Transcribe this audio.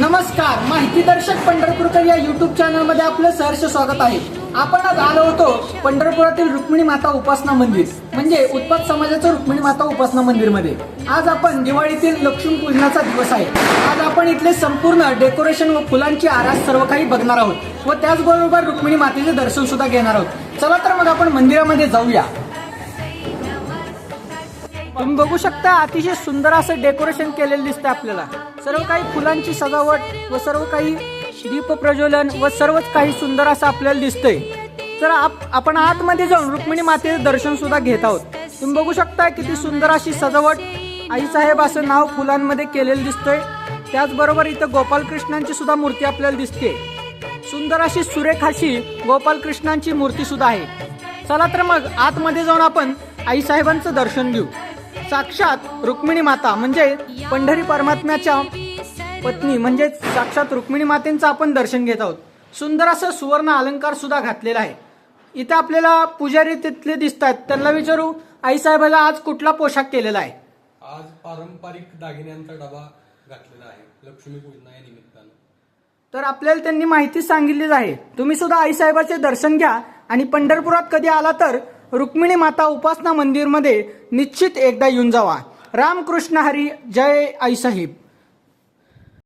नमस्कार माहिती दर्शक पंढरपूरकर या युट्यूब चॅनलमध्ये आपलं सहर्ष स्वागत आहे. आपण आज आलो होतो पंढरपुरातील रुक्मिणी माता उपासना मंदिर म्हणजे उत्पाद समाजाचं रुक्मिणी माता उपासना मंदिरमध्ये आज आपण दिवाळीतील लक्ष्मी पूजनाचा दिवस आहे. आज आपण इथले संपूर्ण डेकोरेशन व फुलांची आरास सर्व काही बघणार आहोत व त्याचबरोबर रुक्मिणी मातेचे दर्शन सुद्धा घेणार आहोत. चला तर मग आपण मंदिरामध्ये जाऊया. तुम्ही बघू शकता अतिशय सुंदर असं डेकोरेशन केलेलं दिसतं आपल्याला. सर्व काही फुलांची सजावट व सर्व काही दीप प्रज्वलन व सर्वच काही सुंदर असं आपल्याला दिसतंय. तर आप- आपण आतमध्ये जाऊन रुक्मिणी मातेचं दर्शन सुद्धा घेत आहोत. तुम्ही बघू शकता किती सुंदर अशी सजावट आईसाहेब असं नाव फुलांमध्ये केलेलं दिसतंय. त्याचबरोबर इथं गोपालकृष्णांची सुद्धा मूर्ती आपल्याला दिसते. सुंदर अशी सुरेख अशी गोपालकृष्णांची मूर्ती सुद्धा आहे. चला तर मग आतमध्ये जाऊन आपण आईसाहेबांचं दर्शन घेऊ. साक्षात रुक्मिणी माता म्हणजे पंढरी परमात्म्याच्या पत्नी म्हणजे साक्षात रुक्मिणी मातेचं आपण दर्शन घेत आहोत. सुंदर असं सुवर्ण अलंकार सुद्धा घातलेला आहे. इथे आपल्याला पुजारी तिथले दिसतात त्यांना विचारू आईसाहेबाला आज कुठला पोशाख केलेला आहे? आज पारंपरिक दागिन्यांचा डबा घातलेला आहे लक्ष्मीपूजना या निमित्तानं. तर आपल्याला त्यांनी माहिती सांगितलीच आहे. तुम्ही सुद्धा आईसाहेबाचे दर्शन घ्या. आणि पंढरपुरात कधी आला तर रुक्मिणी माता उपासना मंदिरमध्ये निश्चित एकदा येऊन जावा. रामकृष्ण हरी जय आईसाहेब